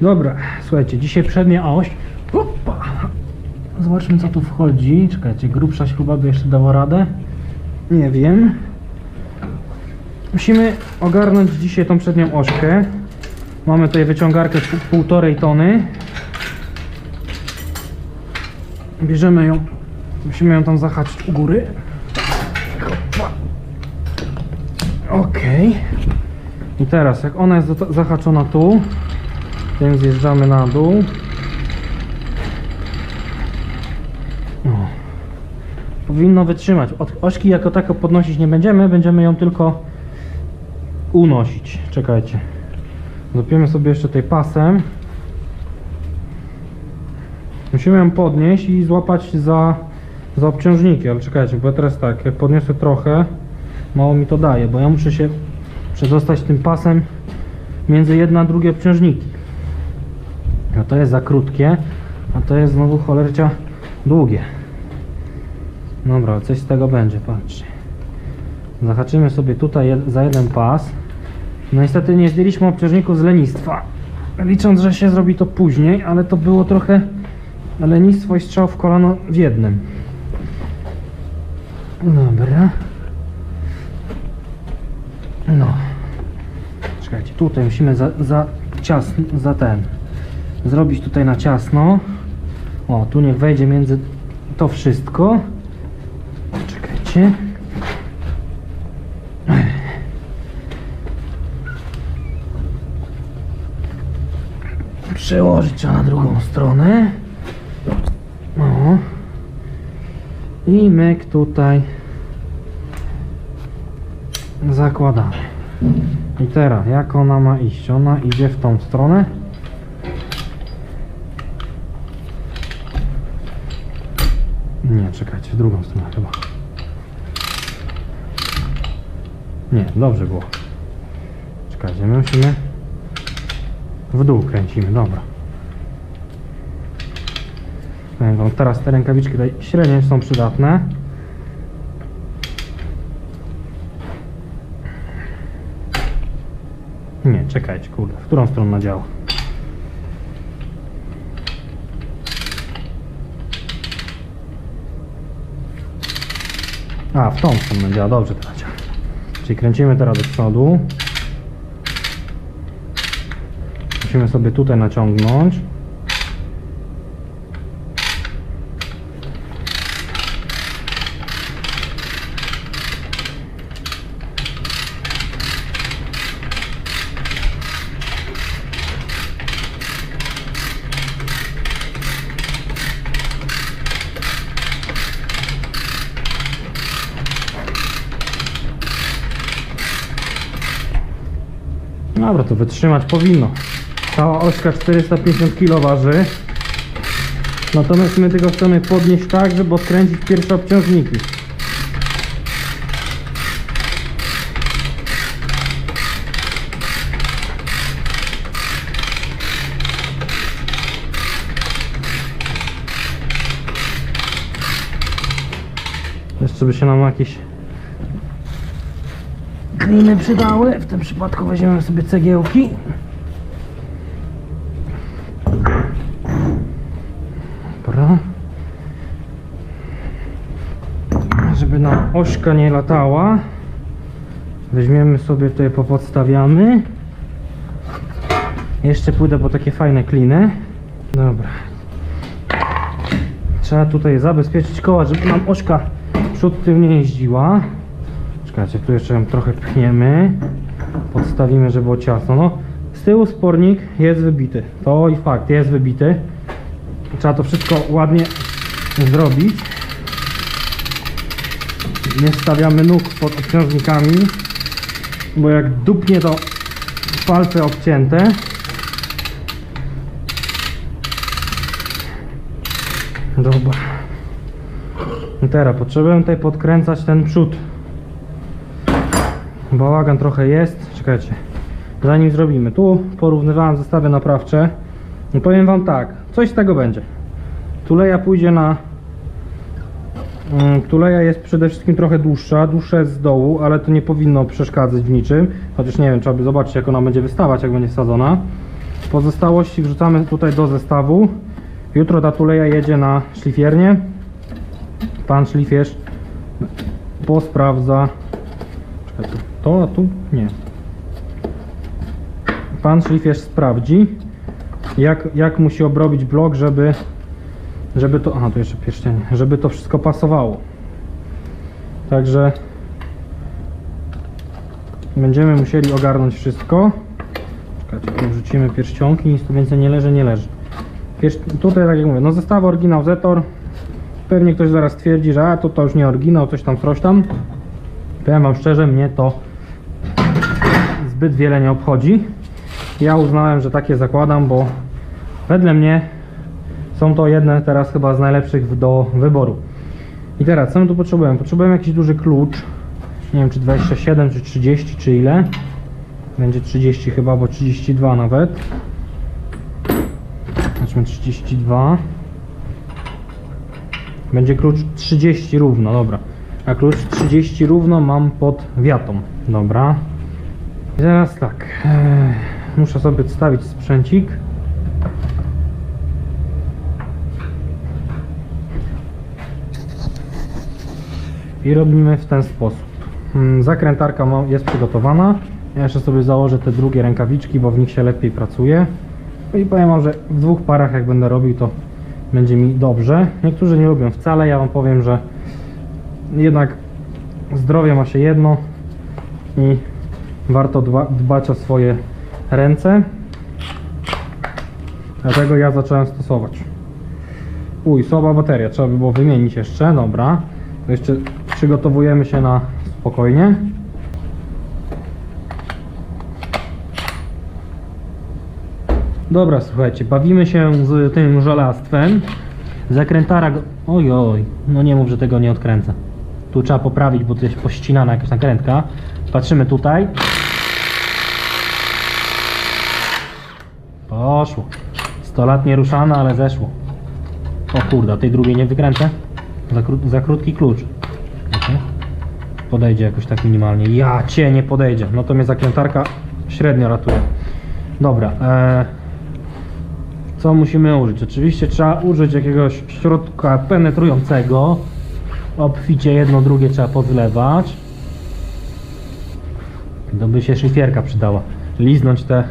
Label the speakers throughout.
Speaker 1: Dobra, słuchajcie, dzisiaj przednia oś. Opa. Zobaczmy co tu wchodzi. Czekajcie, grubsza śruba by jeszcze dała radę. Nie wiem. Musimy ogarnąć dzisiaj tą przednią ośkę. Mamy tutaj wyciągarkę pół- półtorej tony. Bierzemy ją. Musimy ją tam zahaczyć u góry. Okej. I teraz, jak ona jest za- zahaczona tu, tym zjeżdżamy na dół. O. Powinno wytrzymać. Od ośki jako tako podnosić nie będziemy, będziemy ją tylko unosić. Czekajcie. Dopiemy sobie jeszcze tutaj pasem. Musimy ją podnieść i złapać za, za obciążniki, ale czekajcie, bo ja teraz tak, jak podniosę trochę, mało mi to daje, bo ja muszę się przedostać tym pasem między jedno a drugie obciążniki. A to jest za krótkie, a to jest znowu cholercia długie. Dobra, coś z tego będzie, patrzcie. Zahaczymy sobie tutaj za jeden pas. No niestety nie zdjęliśmy obciążników z lenistwa. Licząc, że się zrobi to później, ale to było trochę lenistwo i strzał w kolano w jednym. Dobra. No. Czekajcie, tutaj musimy za, za za ten. Zrobić tutaj na ciasno. O, tu niech wejdzie między to wszystko. Czekajcie. Przełożyć na drugą stronę. O. I myk tutaj zakładamy. I teraz, jak ona ma iść? Ona idzie w tą stronę. Nie, czekajcie, w drugą stronę chyba. Nie, dobrze było. Czekajcie, my musimy w dół kręcimy, dobra. Teraz te rękawiczki tutaj średnie są przydatne. Nie, czekajcie, kurde, w którą stronę działa? A, w tą stronę działa, dobrze teraz. Czyli kręcimy teraz do przodu. Musimy sobie tutaj naciągnąć. Dobra, to wytrzymać powinno. Cała ośka 450 kg waży. Natomiast my tylko chcemy podnieść tak, żeby odkręcić pierwsze obciążniki. Jeszcze by się nam jakieś kliny przydały. W tym przypadku weźmiemy sobie cegiełki. Dobra. Żeby nam ośka nie latała. Weźmiemy sobie tutaj, popodstawiamy. Jeszcze pójdę po takie fajne kliny. Dobra. Trzeba tutaj zabezpieczyć koła, żeby nam ośka przód tył nie jeździła. Czekajcie, tu jeszcze ją trochę pchniemy. Podstawimy, żeby było ciasno. No, z tyłu spornik jest wybity. To i fakt, jest wybity. Trzeba to wszystko ładnie zrobić. Nie stawiamy nóg pod obciążnikami, bo jak dupnie to palce obcięte. Dobra. I teraz potrzebuję tutaj podkręcać ten przód. Bałagan trochę jest. Czekajcie. Zanim zrobimy. Tu porównywałem zestawy naprawcze. Powiem wam tak. Coś z tego będzie. Tuleja pójdzie na... Mm, Tuleja jest przede wszystkim trochę dłuższa. Dłuższa jest z dołu, ale to nie powinno przeszkadzać w niczym. Chociaż nie wiem, trzeba by zobaczyć jak ona będzie wystawać, jak będzie wsadzona. Pozostałości wrzucamy tutaj do zestawu. Jutro ta tuleja jedzie na szlifiernię. Pan szlifierz posprawdza. Czekaj, to, a tu nie. Pan szlifierz sprawdzi, jak, jak musi obrobić blok, żeby, żeby to. Aha, tu jeszcze pierścienie, żeby to wszystko pasowało. Także będziemy musieli ogarnąć wszystko. Czekajcie, tu wrzucimy pierścionki, nic tu więcej nie leży, nie leży. Pierś... Tutaj, tak jak mówię, no zestaw oryginał Zetor. Pewnie ktoś zaraz twierdzi, że a, to, to już nie oryginał, coś tam, coś tam. Powiem Wam szczerze, mnie to zbyt wiele nie obchodzi. Ja uznałem, że takie zakładam, bo wedle mnie są to jedne teraz chyba z najlepszych do wyboru. I teraz, co my tu potrzebujemy? Potrzebujemy jakiś duży klucz. Nie wiem, czy 27, czy 30, czy ile. Będzie 30 chyba, bo 32 nawet. Zobaczmy 32. Będzie klucz 30 równo, dobra. A klucz 30 równo mam pod wiatą. Dobra. I teraz tak. e, Muszę sobie odstawić sprzęcik. I robimy w ten sposób. Mm, Zakrętarka jest przygotowana. Ja jeszcze sobie założę te drugie rękawiczki, bo w nich się lepiej pracuje. No I powiem wam, że w dwóch parach jak będę robił, to będzie mi dobrze. Niektórzy nie lubią wcale. Ja wam powiem, że jednak zdrowie ma się jedno i warto dba, dbać o swoje ręce. Dlatego ja zacząłem stosować. Uj, słaba bateria, trzeba by było wymienić jeszcze, dobra. To jeszcze przygotowujemy się na spokojnie. Dobra, słuchajcie, bawimy się z tym żelastwem. Zakrętara. Oj, oj, no nie mów, że tego nie odkręcę. Tu trzeba poprawić, bo tu jest pościnana jakaś nakrętka. Patrzymy tutaj. Poszło. 100 lat nie ruszane, ale zeszło. O kurde, tej drugiej nie wykręcę. Za, kró- za krótki klucz. Wiecie? Podejdzie jakoś tak minimalnie. Ja cię nie podejdzie. No to mnie zakrętarka średnio ratuje. Dobra. E, co musimy użyć? Oczywiście trzeba użyć jakiegoś środka penetrującego. Obficie jedno, drugie trzeba podlewać. To by się szlifierka przydała. Liznąć tę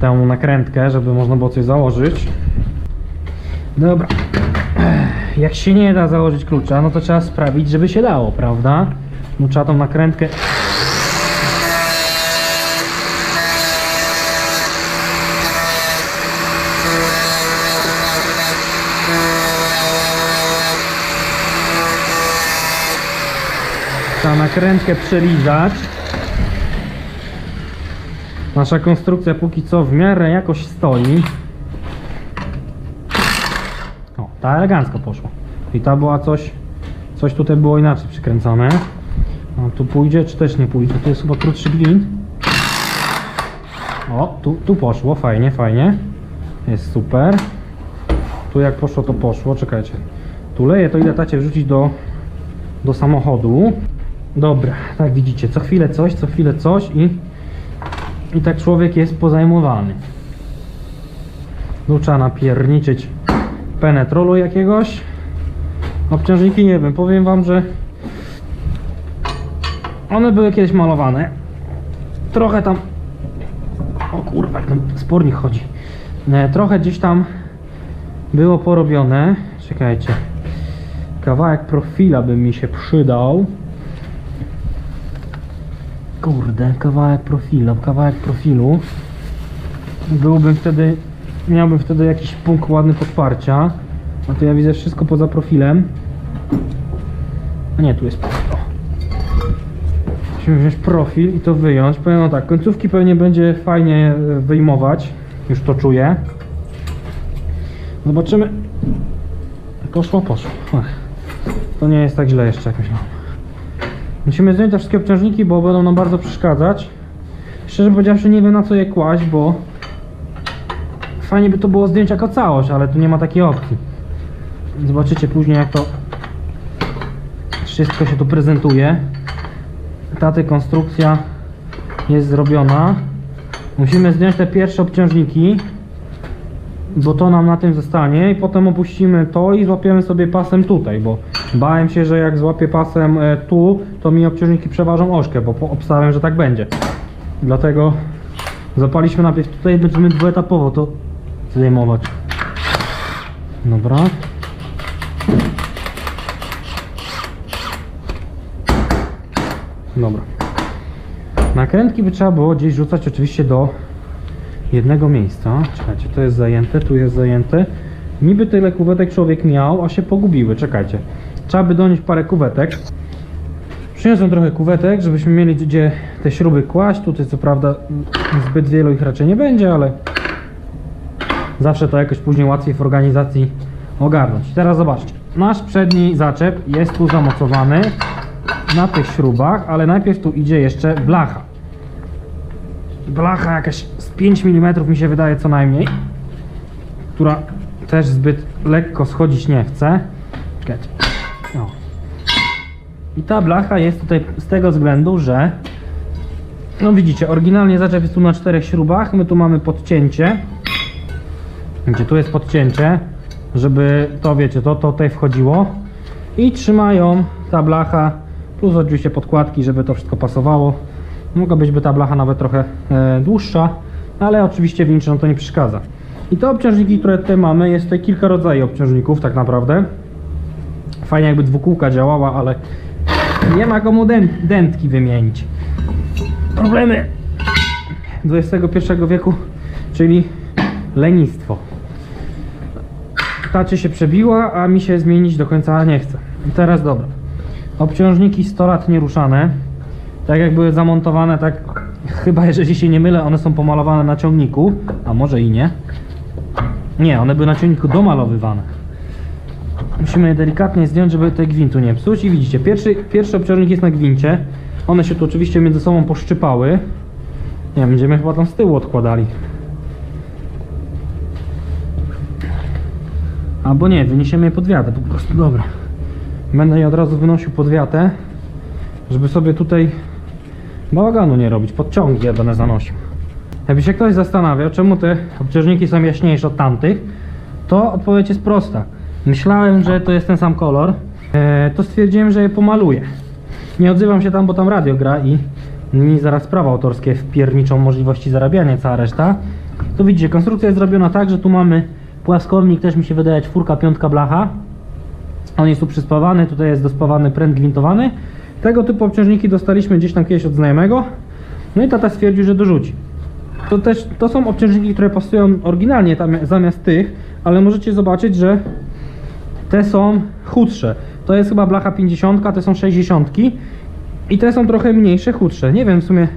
Speaker 1: tę nakrętkę, żeby można było coś założyć. Dobra. Jak się nie da założyć klucza, no to trzeba sprawić, żeby się dało, prawda? No trzeba tą nakrętkę Trzeba nakrętkę przelizać. Nasza konstrukcja póki co w miarę jakoś stoi. O, ta elegancko poszła. I ta była coś, coś tutaj było inaczej przykręcone. No, tu pójdzie, czy też nie pójdzie? Tu jest chyba krótszy gwint. O, tu, tu poszło, fajnie, fajnie. Jest super. Tu jak poszło, to poszło. Czekajcie. Tu leję, to idę tacie wrzucić do, do samochodu. Dobra, tak widzicie, co chwilę coś, co chwilę coś i, i tak człowiek jest pozajmowany. Tu trzeba napierniczyć penetrolu jakiegoś. Obciążniki nie wiem, powiem wam, że one były kiedyś malowane. Trochę tam. O kurwa, jak ten spornik chodzi. E, Trochę gdzieś tam było porobione. Czekajcie. Kawałek profila by mi się przydał. Kurde, kawałek profilu, kawałek profilu. Byłbym wtedy, miałbym wtedy jakiś punkt ładny podparcia. A tu ja widzę wszystko poza profilem. A nie, tu jest profil. O. Musimy wziąć profil i to wyjąć. Powiem no tak, końcówki pewnie będzie fajnie e, wyjmować. Już to czuję. Zobaczymy. Poszło, poszło. To nie jest tak źle jeszcze jak myślałem. Musimy zdjąć te wszystkie obciążniki, bo będą nam bardzo przeszkadzać. Szczerze powiedziawszy nie wiem na co je kłaść, bo fajnie by to było zdjąć jako całość, ale tu nie ma takiej opcji. Zobaczycie później jak to wszystko się tu prezentuje. Ta ty konstrukcja jest zrobiona. Musimy zdjąć te pierwsze obciążniki, bo to nam na tym zostanie i potem opuścimy to i złapiemy sobie pasem tutaj, bo bałem się, że jak złapię pasem e, tu, to mi obciążniki przeważą ośkę, bo obstawiam, że tak będzie. Dlatego zapaliśmy najpierw tutaj, będziemy dwuetapowo to zdejmować. Dobra. Dobra. Nakrętki by trzeba było gdzieś rzucać oczywiście do jednego miejsca. Czekajcie, to jest zajęte, tu jest zajęte. Niby tyle kuwetek człowiek miał, a się pogubiły. Czekajcie. Trzeba by donieść parę kuwetek. Przyniosłem trochę kuwetek, żebyśmy mieli gdzie te śruby kłaść. Tutaj co prawda zbyt wielu ich raczej nie będzie, ale zawsze to jakoś później łatwiej w organizacji ogarnąć. Teraz zobaczcie. Nasz przedni zaczep jest tu zamocowany na tych śrubach, ale najpierw tu idzie jeszcze blacha. Blacha jakaś z 5 mm mi się wydaje co najmniej, która też zbyt lekko schodzić nie chce. Czekajcie. O. I ta blacha jest tutaj z tego względu, że no widzicie, oryginalnie zaczep jest tu na czterech śrubach, my tu mamy podcięcie. Gdzie tu jest podcięcie, żeby to wiecie, to, to tutaj wchodziło i trzymają ta blacha plus oczywiście podkładki, żeby to wszystko pasowało. Mogła być by ta blacha nawet trochę e, dłuższa, ale oczywiście winczom to nie przeszkadza. I te obciążniki, które tutaj mamy, jest tutaj kilka rodzajów obciążników tak naprawdę. Fajnie jakby dwukółka działała, ale nie ma komu dęt, dętki wymienić. Problemy XXI wieku, czyli lenistwo. Tacie się przebiła, a mi się zmienić do końca nie chce. Teraz dobra. Obciążniki 100 lat nieruszane. Tak jak były zamontowane, tak chyba jeżeli się nie mylę, one są pomalowane na ciągniku, a może i nie. Nie, one były na ciągniku domalowywane. Musimy je delikatnie zdjąć, żeby te gwintu nie psuć. I widzicie, pierwszy, pierwszy obciążnik jest na gwincie. One się tu oczywiście między sobą poszczypały. Nie będziemy chyba tam z tyłu odkładali. Albo nie, wyniesiemy je pod wiatę po prostu, dobra. Będę je od razu wynosił pod wiatę, żeby sobie tutaj bałaganu nie robić, podciągi ja będę zanosił. Jakby się ktoś zastanawiał, czemu te obciążniki są jaśniejsze od tamtych, to odpowiedź jest prosta. Myślałem, że to jest ten sam kolor, e, to stwierdziłem, że je pomaluję. Nie odzywam się tam, bo tam radio gra i mi zaraz prawa autorskie wpierniczą możliwości zarabiania, cała reszta. To widzicie, konstrukcja jest zrobiona tak, że tu mamy płaskownik, też mi się wydaje czwórka, piątka blacha. On jest tu przyspawany, tutaj jest dospawany pręt gwintowany. Tego typu obciążniki dostaliśmy gdzieś tam kiedyś od znajomego. No i tata stwierdził, że dorzuci. To też to są obciążniki, które pasują oryginalnie tam, zamiast tych, ale możecie zobaczyć, że te są chudsze. To jest chyba blacha 50, te są 60 i te są trochę mniejsze, chudsze. Nie wiem w sumie,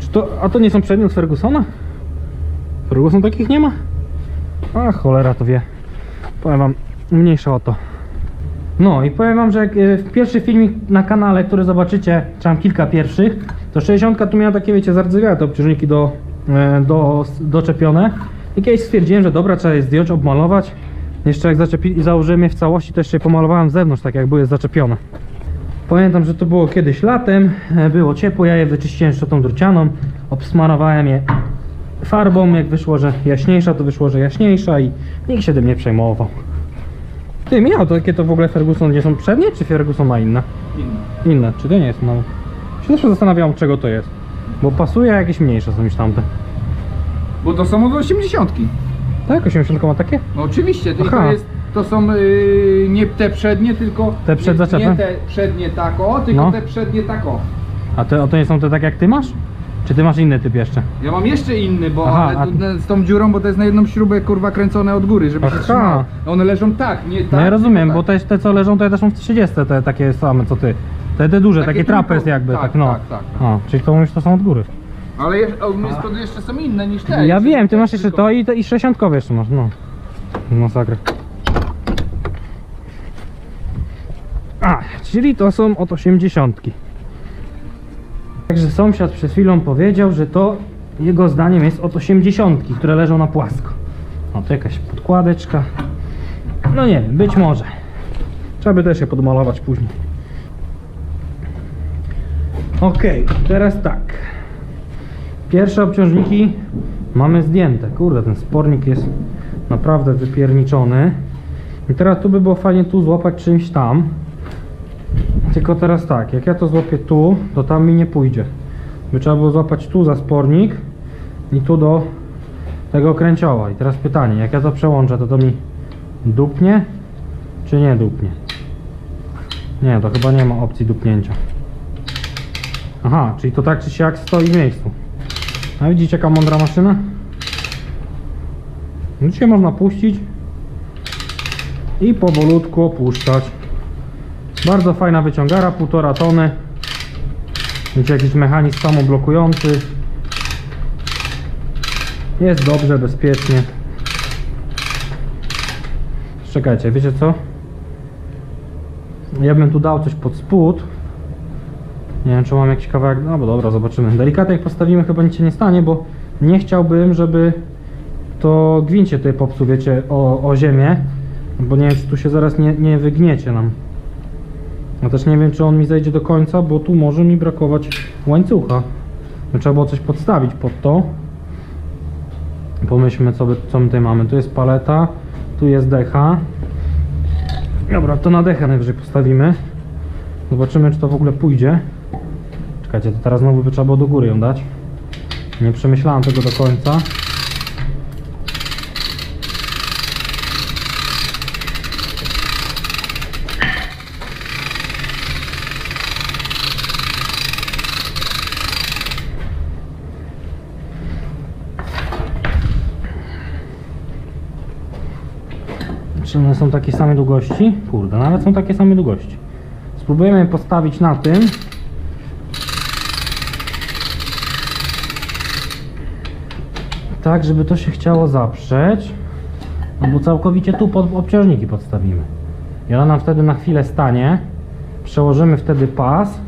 Speaker 1: czy to, a to nie są przedmiot Fergusona? Ferguson takich nie ma? A cholera to wie. Powiem wam, mniejsza o to. No i powiem wam, że jak e, w pierwszy filmik na kanale, który zobaczycie, czy tam kilka pierwszych, to 60 tu miała takie, wiecie, zardzewiałe te obciążniki do, e, do, doczepione. I kiedyś stwierdziłem, że dobra, trzeba je zdjąć, obmalować. Jeszcze jak zaczepi, założyłem je w całości, to jeszcze je pomalowałem z zewnątrz, tak jak były zaczepione. Pamiętam, że to było kiedyś latem, e, było ciepło, ja je wyczyściłem szczotą drucianą, obsmarowałem je farbą, jak wyszło, że jaśniejsza, to wyszło, że jaśniejsza i nikt się tym nie przejmował. Ty, miał to jakie to w ogóle Ferguson, gdzie są przednie, czy Ferguson ma inne?
Speaker 2: Inny.
Speaker 1: Inne, czy to nie jest nowe? Się zawsze zastanawiałem, czego to jest. Bo pasuje, a jakieś mniejsze są niż tamte.
Speaker 2: Bo to są od 80.
Speaker 1: Tak, 80 ma takie?
Speaker 2: No oczywiście, to,
Speaker 1: Aha.
Speaker 2: to, jest, to są yy, nie te przednie, tylko.
Speaker 1: Te przed
Speaker 2: nie,
Speaker 1: zaczepem?
Speaker 2: Nie te przednie tako, tylko
Speaker 1: No.
Speaker 2: te przednie tako.
Speaker 1: A te, a to nie są te tak jak ty masz? Czy ty masz inny typ jeszcze?
Speaker 2: Ja mam jeszcze inny, bo
Speaker 1: Aha,
Speaker 2: ale
Speaker 1: a-
Speaker 2: tu, z tą dziurą, bo to jest na jedną śrubę kurwa kręcone od góry, żeby
Speaker 1: Aha.
Speaker 2: się trzymało. One leżą tak, nie tak.
Speaker 1: No ja rozumiem,
Speaker 2: tylko
Speaker 1: bo
Speaker 2: tak.
Speaker 1: te, te co leżą, to ja też mam w 30 te takie same co ty. Te, te duże,
Speaker 2: Takie
Speaker 1: takie, trapez jakby, tak,
Speaker 2: tak,
Speaker 1: no.
Speaker 2: tak, tak.
Speaker 1: A, czyli to mówisz, to są od góry.
Speaker 2: Ale je, o, my to jeszcze są inne niż te.
Speaker 1: Ja
Speaker 2: Jeszcze-
Speaker 1: wiem, ty masz jeszcze to i, te, i 60 jeszcze masz, no. Masakra. A, czyli to są od 80. Także sąsiad przed chwilą powiedział, że to jego zdaniem jest od 80, które leżą na płasko. O, to jakaś podkładeczka. No nie wiem, być może. Trzeba by też je podmalować później. Okej, teraz tak. Pierwsze obciążniki mamy zdjęte. Kurde, ten spornik jest naprawdę wypierniczony. I teraz tu by było fajnie tu złapać czymś tam. Tylko teraz tak, jak ja to złapię tu, to tam mi nie pójdzie. By trzeba było złapać tu za spornik i tu do tego kręcioła. I teraz pytanie, jak ja to przełączę, to to mi dupnie, czy nie dupnie? Nie, to chyba nie ma opcji dupnięcia. Aha, czyli to tak czy siak stoi w miejscu. A widzicie jaka mądra maszyna? No Dzisiaj można puścić i powolutku opuszczać. Bardzo fajna wyciągara, półtora tony. Wiecie, jakiś mechanizm samoblokujący. Jest dobrze, bezpiecznie. Czekajcie, wiecie co? Ja bym tu dał coś pod spód. Nie wiem, czy mam jakiś kawałek. No bo dobra, zobaczymy. Delikatnie jak postawimy, chyba nic się nie stanie, bo nie chciałbym, żeby to gwincie tutaj popsuł, wiecie, o, o ziemię. Bo nie wiem, czy tu się zaraz nie, nie wygniecie nam. Ja też nie wiem, czy on mi zejdzie do końca, bo tu może mi brakować łańcucha. No, Trzeba było coś podstawić pod to. Pomyślmy, co, by, co my tutaj mamy. Tu jest paleta, tu jest decha. Dobra, to na dechę najwyżej postawimy. Zobaczymy, czy to w ogóle pójdzie. Czekajcie, to teraz znowu by trzeba było do góry ją dać. Nie przemyślałem tego do końca. Czy one są takiej samej długości? Kurde, nawet są takie same długości. Spróbujemy je postawić na tym. Tak, żeby to się chciało zaprzeć. Albo całkowicie tu pod obciążniki podstawimy. I ona nam wtedy na chwilę stanie. Przełożymy wtedy pas.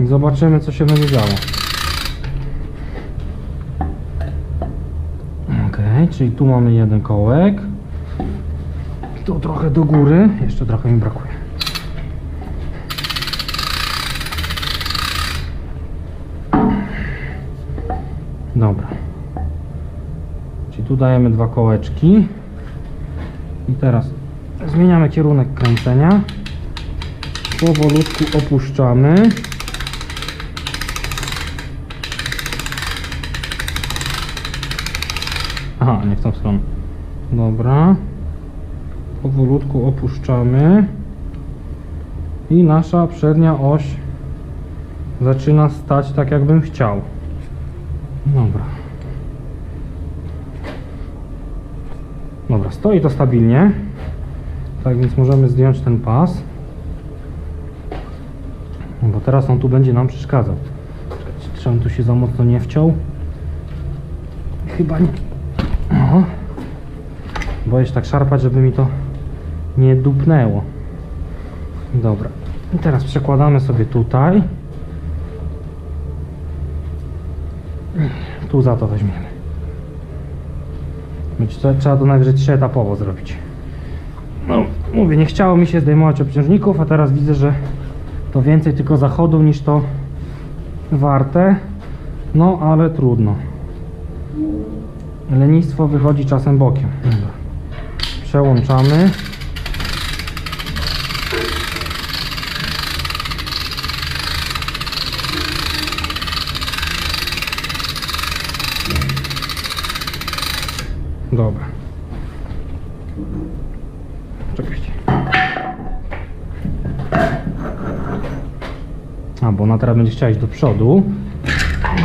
Speaker 1: I zobaczymy, co się będzie działo. Ok, czyli tu mamy jeden kołek. Tu trochę do góry. Jeszcze trochę mi brakuje. Dobra. Czyli tu dajemy dwa kołeczki. I teraz zmieniamy kierunek kręcenia. Powolutku opuszczamy. Aha, nie w tą stronę. Dobra. Powolutku opuszczamy. I nasza przednia oś zaczyna stać tak, jakbym chciał. Dobra. Dobra, stoi to stabilnie. Tak więc możemy zdjąć ten pas. No bo teraz on tu będzie nam przeszkadzał. Czekajcie, Czy on tu się za mocno nie wciął? Chyba nie. O. Boję się tak szarpać, żeby mi to nie dupnęło. Dobra. I teraz przekładamy sobie tutaj. Tu za to weźmiemy. To, trzeba to najwyżej trzyetapowo zrobić. No, mówię, nie chciało mi się zdejmować obciążników, a teraz widzę, że to więcej tylko zachodu niż to warte. No, ale trudno. Lenistwo wychodzi czasem bokiem. Przełączamy. Dobra. Czekajcie. A, bo ona teraz będzie chciała iść do przodu.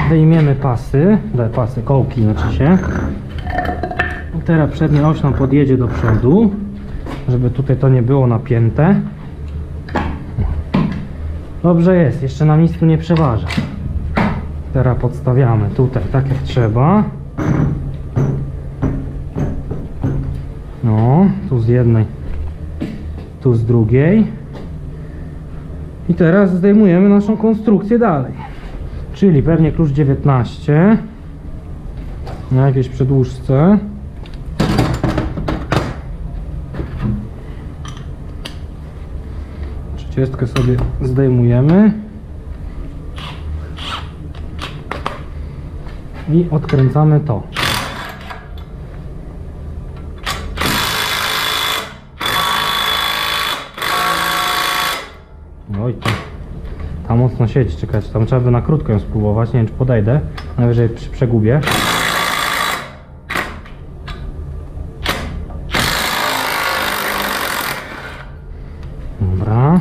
Speaker 1: Wyjmiemy pasy, te pasy, kołki znaczy się. Teraz przednia oś nam podjedzie do przodu, żeby tutaj to nie było napięte. Dobrze jest, jeszcze nic tu nie przeważa. Teraz podstawiamy tutaj tak jak trzeba. Tu z jednej, tu z drugiej. I teraz zdejmujemy naszą konstrukcję dalej. Czyli pewnie klucz 19 na jakiejś przedłużce. Wszystko sobie zdejmujemy. I odkręcamy to. Oj, tam, tam mocno siedzi, czekać, tam trzeba by na krótko ją spróbować, nie wiem czy podejdę, najwyżej przy przegubię. Dobra.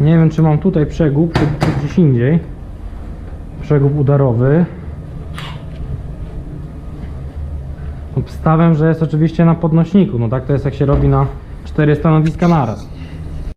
Speaker 1: Nie wiem czy mam tutaj przegub, czy, czy gdzieś indziej. Przegub udarowy. Obstawiam, że jest oczywiście na podnośniku. No tak to jest jak się robi na cztery stanowiska naraz.